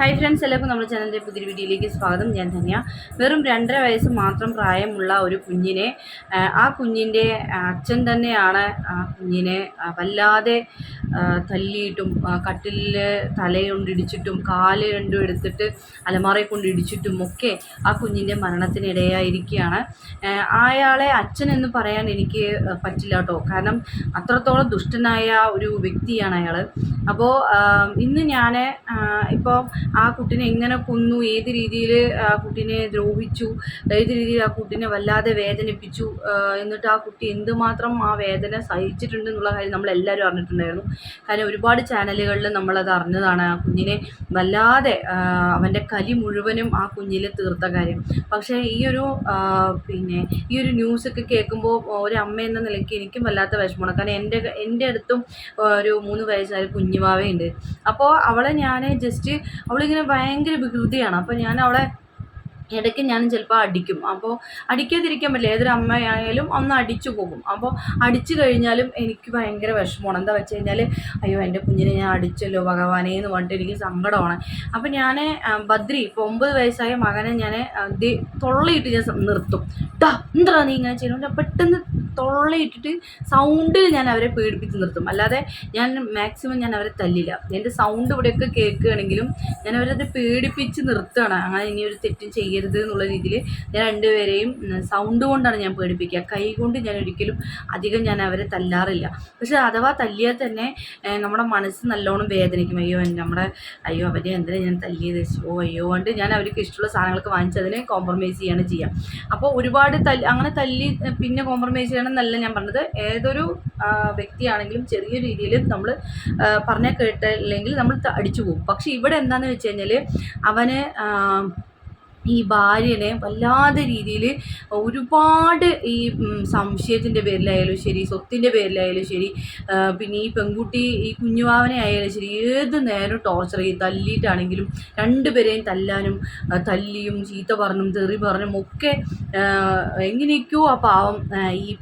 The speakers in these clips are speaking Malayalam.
ഹായ് ഫ്രണ്ട്സ് എല്ലാവർക്കും നമ്മുടെ ചാനലിന്റെ പുതിയ വീഡിയോയിലേക്ക് സ്വാഗതം. ഞാൻ ധന്യ. വെറും രണ്ടര വയസ്സ് മാത്രം പ്രായമുള്ള ഒരു കുഞ്ഞിനെ ആ, കുഞ്ഞിന്റെ അച്ഛൻ തന്നെയാണ് ആ കുഞ്ഞിനെ വല്ലാതെ തല്ലിയിട്ടും കട്ടിലിൽ തലയൊണ്ടിടിച്ചിട്ടും കാൽ രണ്ടും എടുത്തിട്ട് അലമാറയെ കൊണ്ട് ഇടിച്ചിട്ടും ഒക്കെ ആ കുഞ്ഞിന്റെ മരണത്തിനിടയായിരിക്കുകയാണ് അയാളെ അച്ഛൻ എന്ന് പറയാൻ എനിക്ക് പറ്റില്ല കേട്ടോ. കാരണം അത്രത്തോളം ദുഷ്ടനായ ഒരു വ്യക്തിയാണ് അയാൾ അപ്പോൾ ഇന്ന് ഞാൻ ഇപ്പോൾ ആ കുട്ടിനെ എങ്ങനെ കൊന്നു ഏത് രീതിയിൽ ആ കുട്ടിനെ ദ്രോഹിച്ചു ഏത് രീതിയിൽ ആ കുട്ടിനെ വല്ലാതെ വേദനിപ്പിച്ചു എന്നിട്ട് ആ കുട്ടി എന്തുമാത്രം ആ വേദന സഹിച്ചിട്ടുണ്ട് എന്നുള്ള കാര്യം നമ്മളെല്ലാവരും അറിഞ്ഞിട്ടുണ്ടായിരുന്നു. കാരണം ഒരുപാട് ചാനലുകളിൽ നമ്മളത് അറിഞ്ഞതാണ് ആ കുഞ്ഞിനെ വല്ലാതെ അവന്റെ കലി മുഴുവനും ആ കുഞ്ഞിൽ തീർത്ത കാര്യം. പക്ഷേ ഈ ഒരു പിന്നെ ഈ ഒരു ന്യൂസൊക്കെ കേൾക്കുമ്പോൾ ഒരു അമ്മ എന്ന നിലയ്ക്ക് എനിക്കും വല്ലാത്ത വിഷമമാണ്. കാരണം എന്റെ എന്റെ അടുത്തും ഒരു മൂന്ന് വയസ്സായ ഒരു കുഞ്ഞുവാവയുണ്ട് അപ്പോൾ അവളെ ഞാൻ ജസ്റ്റ് അവളിങ്ങനെ ഭയങ്കര വികൃതിയാണ്. അപ്പോൾ ഞാൻ അവളെ ഇടയ്ക്ക് ഞാൻ ചിലപ്പോൾ അടിക്കും. അപ്പോൾ അടിക്കാതിരിക്കാൻ പറ്റില്ല. ഏതൊരു അമ്മയായാലും ഒന്ന് അടിച്ചു പോകും. അപ്പോൾ അടിച്ചു കഴിഞ്ഞാലും എനിക്ക് ഭയങ്കര വിഷമമാണ്. എന്താ വെച്ച് കഴിഞ്ഞാൽ അയ്യോ എന്റെ കുഞ്ഞിനെ ഞാൻ അടിച്ചല്ലോ ഭഗവാനേ എന്ന് പറഞ്ഞിട്ട് എനിക്ക് സങ്കടമാണ്. അപ്പോൾ ഞാൻ ബദ്രി ഇപ്പോൾ ഒമ്പത് വയസ്സായ മകനെ ഞാൻ തൊള്ളയിട്ട് ഞാൻ നിർത്തും. ടാ എന്താ നീ ഇങ്ങനെ ചെയ്യുന്നു? പെട്ടെന്ന് തൊള്ളയിട്ടിട്ട് സൗണ്ടിൽ ഞാൻ അവരെ പേടിപ്പിച്ച് നിർത്തും. അല്ലാതെ ഞാൻ മാക്സിമം ഞാൻ അവരെ തല്ലില്ല. എന്റെ സൗണ്ട് ഇവിടെയൊക്കെ കേൾക്കുകയാണെങ്കിലും ഞാൻ അവരത് പേടിപ്പിച്ച് നിർത്തുകയാണ്. അങ്ങനെ ഇനി ഒരു തെറ്റും ചെയ്യരുത് എന്നുള്ള രീതിയിൽ ഞാൻ രണ്ടുപേരെയും സൗണ്ട് കൊണ്ടാണ് ഞാൻ പേടിപ്പിക്കുക. കൈ കൊണ്ട് ഞാൻ ഒരിക്കലും അധികം ഞാൻ അവരെ തല്ലാറില്ല. പക്ഷെ അഥവാ തല്ലിയാൽ തന്നെ നമ്മുടെ മനസ്സ് നല്ലോണം വേദനിക്കും. അയ്യോ നമ്മുടെ അയ്യോ അവരെ എന്തിനാ ഞാൻ തല്ലിയത്? ഓ അയ്യോ കൊണ്ട് ഞാൻ അവർക്ക് ഇഷ്ടമുള്ള സാധനങ്ങളൊക്കെ വാങ്ങിച്ചതിനെ കോംപ്രമൈസ് ചെയ്യാണ് ചെയ്യുക. അപ്പോൾ ഒരുപാട് തല്ലി അങ്ങനെ തല്ലി പിന്നെ കോംപ്രമൈസ് ചെയ്യണം എന്നല്ല ഞാൻ പറഞ്ഞത്. ഏതൊരു വ്യക്തിയാണെങ്കിലും ചെറിയ രീതിയിൽ നമ്മൾ പറഞ്ഞാൽ കേട്ടില്ലെങ്കിൽ നമ്മൾ അടിച്ചു പോകും. പക്ഷെ ഇവിടെ എന്താണെന്ന് വെച്ച് കഴിഞ്ഞാൽ അവന് ഈ ഭാര്യനെ വല്ലാത്ത രീതിയിൽ ഒരുപാട് ഈ സംശയത്തിന്റെ പേരിലായാലും ശരി സ്വത്തിന്റെ പേരിലായാലും ശരി പിന്നെ ഈ പെൺകുട്ടി ഈ കുഞ്ഞുവാവനെ ആയാലും ശരി ഏത് നേരം ടോർച്ചർ ചെയ്യും തല്ലിയിട്ടാണെങ്കിലും രണ്ടുപേരെയും തല്ലാനും തല്ലിയും ചീത്ത പറഞ്ഞും തെറി പറഞ്ഞും ഒക്കെ എങ്ങനെയൊക്കെയോ ആ പാവം ഈ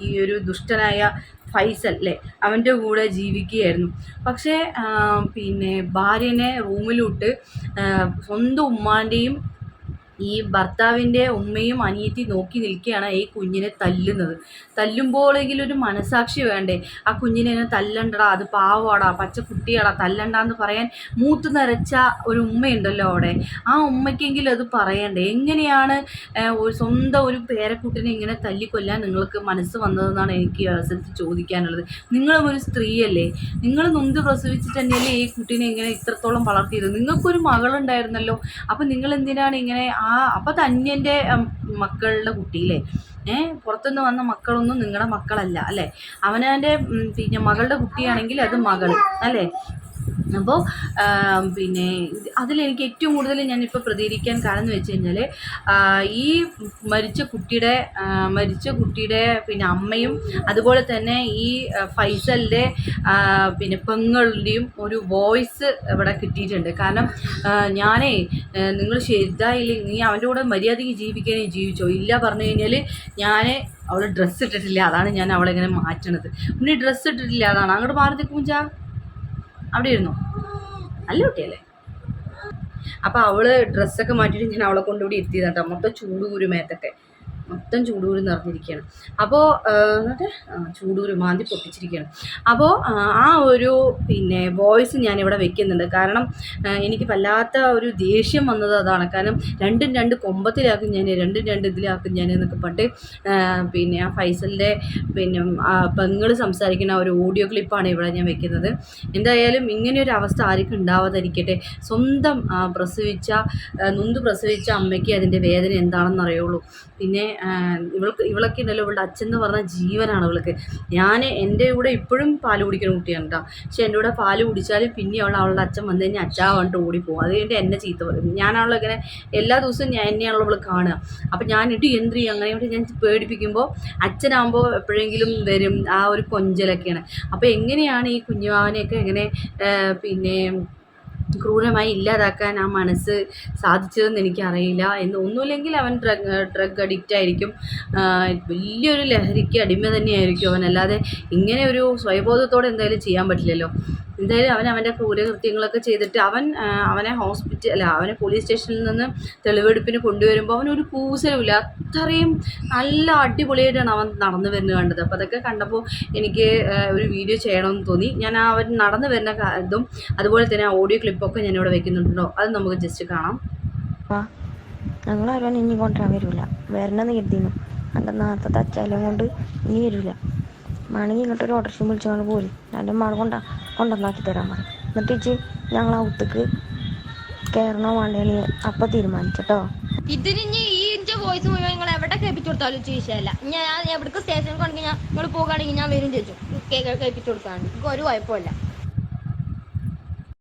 ഈ ഒരു ദുഷ്ടനായ ഫൈസൽ അല്ലേ? അവന്റെ കൂടെ ജീവിക്കുകയായിരുന്നു. പക്ഷേ പിന്നെ ഭാര്യനെ റൂമിലോട്ട് സ്വന്തം ഉമ്മാന്റെയും ഈ ഭർത്താവിന്റെ ഉമ്മയും അനിയത്തി നോക്കി നിൽക്കുകയാണ് ഈ കുഞ്ഞിനെ തല്ലുന്നത്. തല്ലുമ്പോഴെങ്കിലും ഒരു മനസാക്ഷി വേണ്ടേ? ആ കുഞ്ഞിനെ തല്ലണ്ടടാ അത് പാവാടാ പച്ച കുട്ടിയാടാ തല്ലണ്ടാന്ന് പറയാൻ മൂത്ത് നരച്ച ഒരു ഉമ്മയുണ്ടല്ലോ അവിടെ. ആ ഉമ്മയ്ക്കെങ്കിലും അത് പറയണ്ടേ? എങ്ങനെയാണ് ഒരു സ്വന്തം ഒരു പേരക്കുട്ടിനെ ഇങ്ങനെ തല്ലിക്കൊല്ലാൻ നിങ്ങൾക്ക് മനസ്സ് വന്നതെന്നാണ് എനിക്ക് അവസരത്തിൽ ചോദിക്കാനുള്ളത്. നിങ്ങളും ഒരു സ്ത്രീയല്ലേ? നിങ്ങൾ നൊന്ത് പ്രസവിച്ചിട്ട് തന്നെയല്ലേ ഈ കുട്ടീനെ ഇങ്ങനെ ഇത്രത്തോളം വളർത്തിയത്? നിങ്ങൾക്കൊരു മകളുണ്ടായിരുന്നല്ലോ. അപ്പം നിങ്ങൾ എന്തിനാണ് ഇങ്ങനെ അപ്പം അത് അന്യന്റെ മക്കളുടെ കുട്ടിയില്ലേ? ഏ പുറത്തുനിന്ന് വന്ന മക്കളൊന്നും നിങ്ങളുടെ മക്കളല്ല അല്ലേ? അവനവന്റെ പിന്നെ മകളുടെ കുട്ടിയാണെങ്കിൽ അത് മകൾ അല്ലേ? അപ്പോൾ പിന്നെ അതിലെനിക്ക് ഏറ്റവും കൂടുതൽ ഞാനിപ്പോൾ പ്രതികരിക്കാൻ കാരണം എന്ന് വെച്ച് കഴിഞ്ഞാൽ ഈ മരിച്ച കുട്ടിയുടെ മരിച്ച കുട്ടിയുടെ പിന്നെ അമ്മയും അതുപോലെ തന്നെ ഈ ഫൈസലിന്റെ പിന്നെ പെങ്ങളുടെയും ഒരു വോയിസ് ഇവിടെ കിട്ടിയിട്ടുണ്ട്. കാരണം ഞാനേ നിങ്ങൾ ശരിതായില്ല നീ അവന്റെ കൂടെ മര്യാദയ്ക്ക് ജീവിക്കാനേ ജീവിച്ചോ. ഇല്ല പറഞ്ഞു കഴിഞ്ഞാൽ ഞാൻ അവൾ ഡ്രസ്സ് ഇട്ടിട്ടില്ല. അതാണ് ഞാൻ അവളെങ്ങനെ മാറ്റണത്. പിന്നെ ഡ്രസ്സ് ഇട്ടിട്ടില്ല. അതാണ്. അങ്ങോട്ട് മാറി നിൽക്കുമ്പോൾ അവിടെ ഇരുന്നു? നല്ല കുട്ടിയല്ലേ? അപ്പോൾ അവൾ ഡ്രസ്സൊക്കെ മാറ്റിയിട്ട് ഞാൻ അവളെ കൊണ്ടുകൂടി ഇരുത്തിയതാണ് കേട്ടോ മൊത്തം ചൂട് മേത്തൊക്കെ മൊത്തം ചൂടൂര് നിറഞ്ഞിരിക്കുകയാണ്. അപ്പോൾ എന്നിട്ട് ചൂടൂര് മാന്തി പൊട്ടിച്ചിരിക്കുകയാണ്. അപ്പോൾ ആ ഒരു പിന്നെ വോയിസ് ഞാനിവിടെ വെക്കുന്നുണ്ട്. കാരണം എനിക്ക് വല്ലാത്ത ഒരു ദേഷ്യം വന്നത് അതാണ്. കാരണം രണ്ടും രണ്ട് കൊമ്പത്തിലാക്കും ഞാൻ രണ്ടും രണ്ട് ഇതിലാക്കും ഞാൻ എന്നൊക്കെ പറഞ്ഞിട്ട് പിന്നെ ആ ഫൈസലിന്റെ പിന്നെ പെങ്ങൾ സംസാരിക്കുന്ന ഒരു ഓഡിയോ ക്ലിപ്പാണ് ഇവിടെ ഞാൻ വെക്കുന്നത്. എന്തായാലും ഇങ്ങനെ ഒരു അവസ്ഥ ആർക്കും ഉണ്ടാവാതിരിക്കട്ടെ. സ്വന്തം പ്രസവിച്ച നൊന്ത് പ്രസവിച്ച അമ്മയ്ക്ക് അതിന്റെ വേദന എന്താണെന്ന് അറിയുള്ളൂ പിന്നെ ഇവൾക്ക് ഇവളൊക്കെ ഉണ്ടല്ലോ ഇവളുടെ അച്ഛൻ എന്ന് പറഞ്ഞ ജീവനാണ് ഇവൾക്ക് ഞാൻ എന്റെ കൂടെ ഇപ്പോഴും പാൽ കുടിക്കുന്ന കുട്ടിയാണ് കേട്ടോ പക്ഷെ എന്റെ കൂടെ പാൽ കുടിച്ചാലും പിന്നെ അവൾ അവളുടെ അച്ഛൻ വന്നു കഴിഞ്ഞാൽ അച്ഛാ പറഞ്ഞിട്ട് ഓടിപ്പോകും അത് കഴിഞ്ഞിട്ട് എന്നെ ചീത്ത പറയും. ഞാനാണല്ലോ ഇങ്ങനെ എല്ലാ ദിവസവും ഞാൻ എന്നെയാണല്ലോ അവൾ കാണുക. അപ്പം ഞാൻ ഇട്ട് യന്ത്രി അങ്ങനെ ഇവിടെ ഞാൻ പേടിപ്പിക്കുമ്പോൾ അച്ഛനാകുമ്പോൾ എപ്പോഴെങ്കിലും വരും. ആ ഒരു കൊഞ്ചലൊക്കെയാണ്. അപ്പോൾ എങ്ങനെയാണ് ഈ കുഞ്ഞുമാവനെയൊക്കെ എങ്ങനെ പിന്നെ ക്രൂരമായി ഇല്ലാതാക്കാൻ ആ മനസ്സ് സാധിച്ചതെന്ന് എനിക്കറിയില്ല. എന്ന് ഒന്നുമില്ലെങ്കിൽ അവൻ ഡ്രഗ് ഡ്രഗ് അഡിക്റ്റ് ആയിരിക്കും. വലിയൊരു ലഹരിക്ക് അടിമ തന്നെയായിരിക്കും അവൻ. അല്ലാതെ ഇങ്ങനെ ഒരു സ്വയബോധത്തോടെ എന്തായാലും ചെയ്യാൻ പറ്റില്ലല്ലോ. എന്തായാലും അവൻ അവന്റെ ക്രൂരകൃത്യങ്ങളൊക്കെ ചെയ്തിട്ട് അവൻ അവനെ ഹോസ്പിറ്റൽ അല്ല അവനെ പോലീസ് സ്റ്റേഷനിൽ നിന്ന് തെളിവെടുപ്പിന് കൊണ്ടുവരുമ്പോൾ അവനൊരു കൂസലുമില്ല. അത്രയും നല്ല അടിപൊളിയായിട്ടാണ് അവൻ നടന്നു വരുന്നത് കണ്ടത്. അപ്പോൾ അതൊക്കെ കണ്ടപ്പോൾ എനിക്ക് ഒരു വീഡിയോ ചെയ്യണമെന്ന് തോന്നി. ഞാൻ ആ അവൻ നടന്നു വരുന്ന ഇതും അതുപോലെ തന്നെ ഓഡിയോ ക്ലിപ്പൊക്കെ ഞാൻ ഇവിടെ വെക്കുന്നുണ്ടല്ലോ. അത് നമുക്ക് ജസ്റ്റ് കാണാം. ഞങ്ങൾ ആരും ഇനി കൊണ്ടുവരാൻ വരില്ല വരണമെന്ന് കരുതിയിരുന്നു എന്റെ നേരത്തെ തച്ചാലും കൊണ്ട് ഇനി വരില്ല വേണമെങ്കിൽ ഇങ്ങോട്ടൊരു ഒരു വിളിച്ചു വിളിച്ചുകൊണ്ട് പോലും എന്റെ മാൾ കൊണ്ട. കൊണ്ടുവന്നാക്കി തരാൻ പറയും എന്നിട്ട് ഇച്ച് ഞങ്ങൾ ഔത്തേക്ക് കയറണോ വേണ്ടേന്ന് അപ്പം തീരുമാനിച്ചട്ടോ. ഇതിന് ഈ വോയിസ് മുഴുവൻ നിങ്ങൾ എവിടെ കേൾപ്പിച്ചു കൊടുത്താലും ചോദിച്ചല്ല ഞാൻ എവിടേക്ക് സ്റ്റേഷനിൽ കൊണ്ടെങ്കിൽ ഞാൻ നിങ്ങൾ പോകുകയാണെങ്കിൽ ഞാൻ വരും ചോദിച്ചു കേൾപ്പിച്ചു കൊടുക്കാണ്ട്. ഒരു കുഴപ്പമില്ല